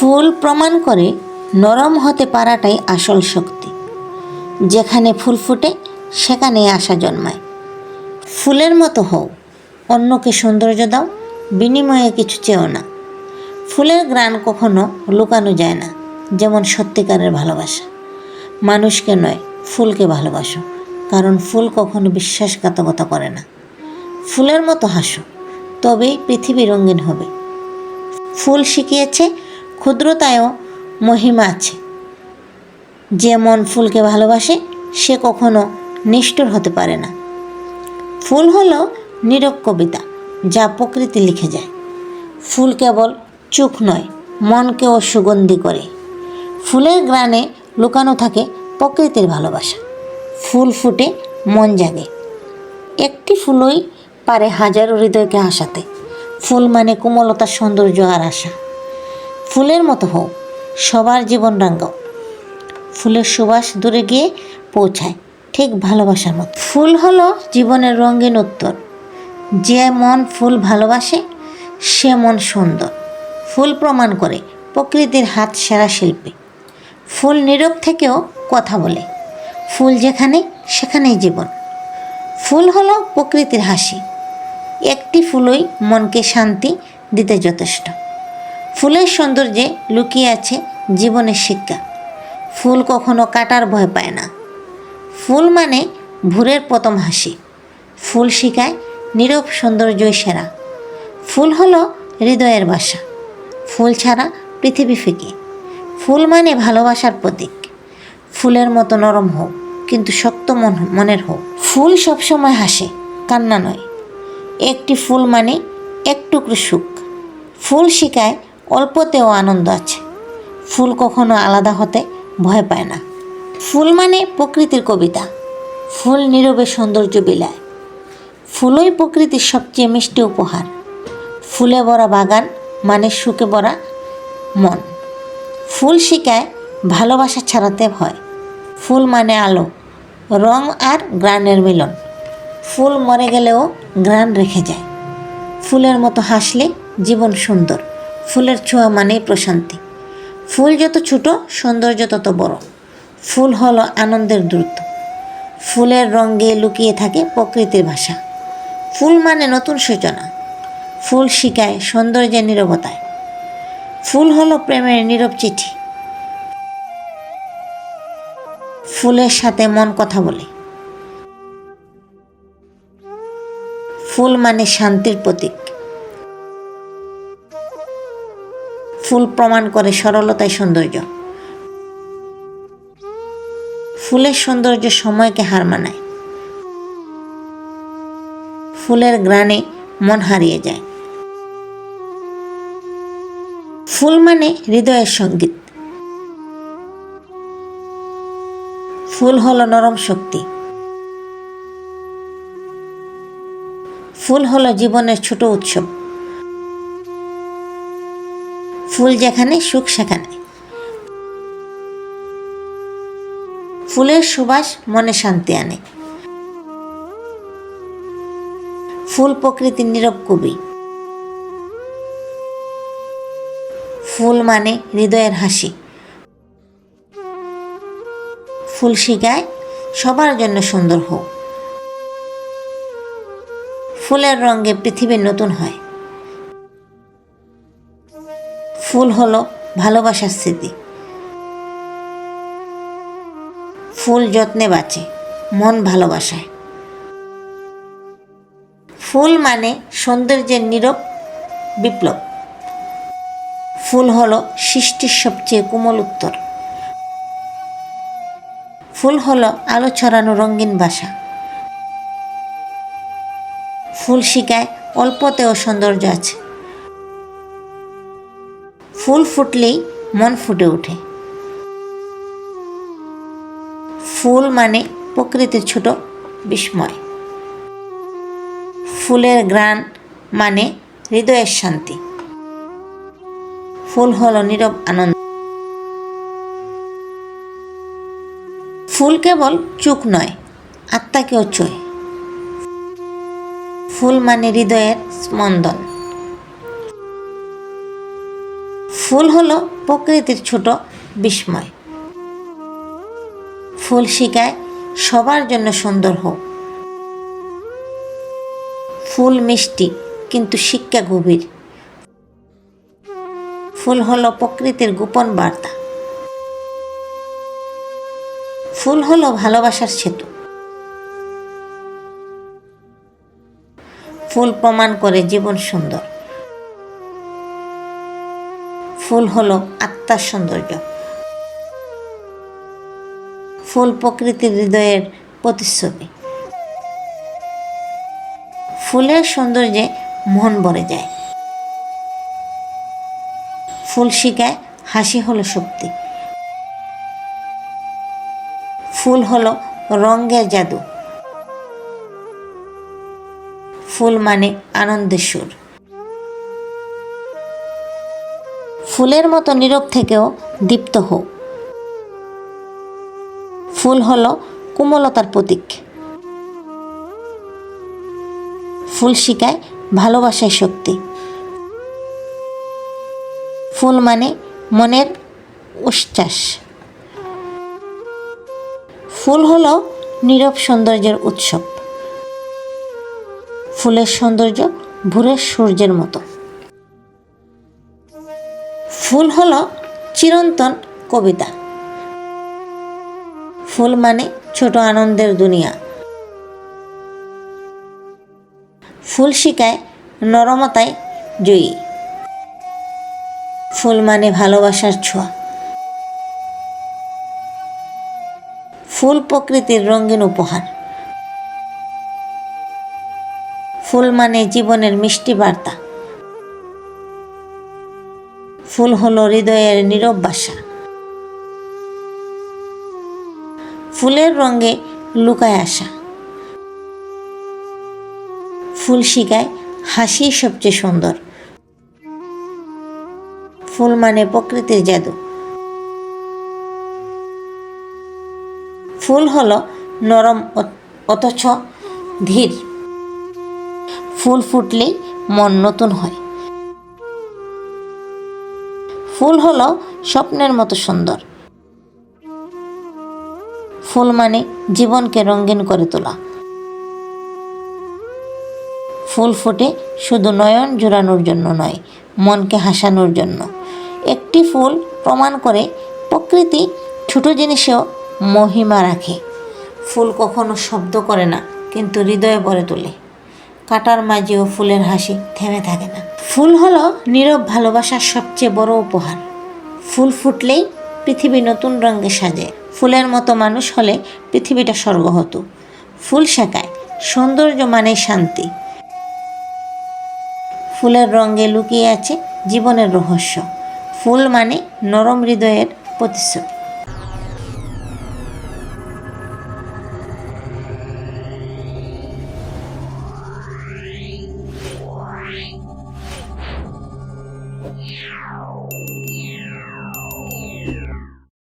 ফুল প্রমাণ করে নরম হতে পারাটাই আসল শক্তি। যেখানে ফুল ফুটে সেখানে আশা জন্মায়। ফুলের মতো হও, অন্যকে সৌন্দর্য দাও, বিনিময়ে কিছু চেও না। ফুলের গ্রান কখনো লুকানো যায় না, যেমন সত্যিকারের ভালোবাসা। মানুষকে নয়, ফুলকে ভালোবাসো, কারণ ফুল কখনো বিশ্বাসঘাতকতা করে না। ফুলের মতো হাসো, তবেই পৃথিবী রঙিন হবে। ফুল শিখিয়েছে ক্ষুদ্রতায়ও মহিমা আছে। যে মন ফুলকে ভালোবাসে, সে কখনো নিষ্ঠুর হতে পারে না। ফুল হলো নীরব কবিতা, যা প্রকৃতি লিখে যায়। ফুল কেবল চোখ নয়, মনকেও সুগন্ধি করে। ফুলের গ্রানে লুকানো থাকে প্রকৃতির ভালোবাসা। ফুল ফুটে মন জাগে। একটি ফুলই পারে হাজারো হৃদয়কে হাসাতে। ফুল মানে কোমলতা, সৌন্দর্য আর আশা। ফুলের মতো হও, সবার জীবন রাঙ্গাও। ফুলের সুবাস দূরে গিয়ে পৌঁছায়, ঠিক ভালোবাসার মতো। ফুল হলো জীবনের রঙিন উত্তর। যে মন ফুল ভালোবাসে, সে মন সুন্দর। ফুল প্রমাণ করে প্রকৃতির হাত সেরা শিল্পী। ফুল নীরব থেকেও কথা বলে। ফুল যেখানে, সেখানেই জীবন। ফুল হলো প্রকৃতির হাসি। একটি ফুলই মনকে শান্তি দিতে যথেষ্ট। ফুলের সৌন্দর্যে লুকিয়ে আছে জীবনের শিক্ষা। ফুল কখনো কাটার ভয় পায় না। ফুল মানে ভোরের প্রথম হাসি। ফুল শিখায় নীরব সৌন্দর্যই সেরা। ফুল হলো হৃদয়ের বাসা। ফুল ছাড়া পৃথিবী ফিকে। ফুল মানে ভালোবাসার প্রতীক। ফুলের মতো নরম হোক, কিন্তু শক্ত মন মনের হোক। ফুল সবসময় হাসে, কান্না নয়। একটি ফুল মানে এক টুকরো সুখ। ফুল শিখায় অল্পতেও আনন্দ আছে। ফুল কখনো আলাদা হতে ভয় পায় না। ফুল মানে প্রকৃতির কবিতা। ফুল নীরবে সৌন্দর্য বিলায়। ফুলই প্রকৃতির সবচেয়ে মিষ্টি উপহার। ফুলে ভরা বাগান মানে সুখে ভরা মন। ফুল শিখায় ভালোবাসা ছাড়াতে ভয়। ফুল মানে আলো, রং আর গ্রানের মিলন। ফুল মরে গেলেও গ্রান রেখে যায়। ফুলের মতো হাসলে জীবন সুন্দর। ফুলের ছোঁয়া মানেই প্রশান্তি। ফুল যত ছোট, সৌন্দর্য তত বড়। ফুল হলো আনন্দের দ্রুত ফুলের রঙে লুকিয়ে থাকে প্রকৃতির ভাষা। ফুল মানে নতুন সূচনা। ফুল শিখায় সৌন্দর্যের নীরবতায়। ফুল হলো প্রেমের নীরব চিঠি। ফুলের সাথে মন কথা বলে। ফুল মানে শান্তির প্রতীক। ফুল প্রমাণ করে সরলতায় সৌন্দর্য। ফুলের সৌন্দর্য সময়কে হার মানায়। ফুলের গ্রানে মন হারিয়ে যায়। ফুল মানে হৃদয়ের সংগীত। ফুল হলো নরম শক্তি। ফুল হলো জীবনের ছোট উৎসব। ফুল যেখানে, সুখ সেখানে। ফুলের সুবাস মনে শান্তি আনে। ফুল প্রকৃতির নীরব কবি। ফুল মানে হৃদয়ের হাসি। ফুল শিখায় সবার জন্য সুন্দর হোক। ফুলের রঙে পৃথিবী নতুন হয়। ফুল হলো ভালোবাসার স্মৃতি। ফুল যত্নে বাঁচে, মন ভালোবাসায়। ফুল মানে সৌন্দর্যের নীরব বিপ্লব। ফুল হলো সৃষ্টির সবচেয়ে কোমল উত্তর। ফুল হলো আলো ছড়ানো রঙিন বাসা। ফুল শিকায় অল্পতেও সৌন্দর্য আছে। ফুল ফুটলেই মন ফুটে ওঠে। ফুল মানে প্রকৃতির ছোট বিস্ময়। ফুলের গ্রান মানে হৃদয়ের শান্তি। ফুল হল নীরব আনন্দ। ফুল কেবল চোখ নয়, আত্মাকেও চোয় ফুল মানে হৃদয়ের স্পন্দন। ফুল হলো প্রকৃতির ছোট বিস্ময়। ফুল শিকায় সবার জন্য সুন্দর হোক। ফুল মিষ্টি, কিন্তু শিক্ষা গভীর। ফুল হলো প্রকৃতির গোপন বার্তা। ফুল হলো ভালোবাসার সেতু। ফুল প্রমাণ করে জীবন সুন্দর। ফুল হলো আত্মার সৌন্দর্য। ফুল প্রকৃতির হৃদয়ের প্রতিচ্ছবি। ফুলের সৌন্দর্যে মন ভরে যায়। ফুল শিখায় হাসি হলো শক্তি। ফুল হলো রঙের জাদু। ফুল মানে আনন্দের সুর। ফুলের মতো নীরব থেকেও দীপ্ত হোক ফুল হল কোমলতার প্রতীক। ফুল শিকায় ভালোবাসায় শক্তি। ফুল মানে মনের উচ্ছ্বাস। ফুল হল নীরব সৌন্দর্যের উৎসব। ফুলের সৌন্দর্য ভোরের সূর্যের মতো। ফুল হল চিরন্তন কবিতা। ফুল মানে ছোট আনন্দের দুনিয়া। ফুল শিকায় নরমতায় জয়ী। ফুল মানে ভালোবাসার ছোঁয়া। ফুল প্রকৃতির রঙিন উপহার। ফুল মানে জীবনের মিষ্টি বার্তা। ফুল হলো হৃদয়ের নীরব বাসা। ফুলের রঙে লুকায় আসা। ফুল শিকায় হাসি সবচেয়ে সুন্দর। ফুল মানে প্রকৃতির জাদু। ফুল হলো নরম অথচ ধীর। ফুল ফুটলেই মন নতুন হয়। ফুল হলো স্বপ্নের মতো সুন্দর। ফুল মানে জীবনকে রঙিন করে তোলা। ফুল ফোটে শুধু নয়ন জোড়ানোর জন্য নয়, মনকে হাসানোর জন্য। একটি ফুল প্রমাণ করে প্রকৃতি ছোট জিনিসেও মহিমা রাখে। ফুল কখনো শব্দ করে না, কিন্তু হৃদয়ে ভরে তোলে। কাটার মাঝেও ফুলের হাসি থেমে থাকে না। ফুল হলো নীরব ভালোবাসার সবচেয়ে বড় উপহার। ফুল ফুটলেই পৃথিবী নতুন রঙে সাজে। ফুলের মতো মানুষ হলে পৃথিবীটা স্বর্গ হতো ফুল শেখায়, সৌন্দর্য মানে শান্তি। ফুলের রঙে লুকিয়ে আছে জীবনের রহস্য। ফুল মানে নরম হৃদয়ের প্রতিচ্ছবি।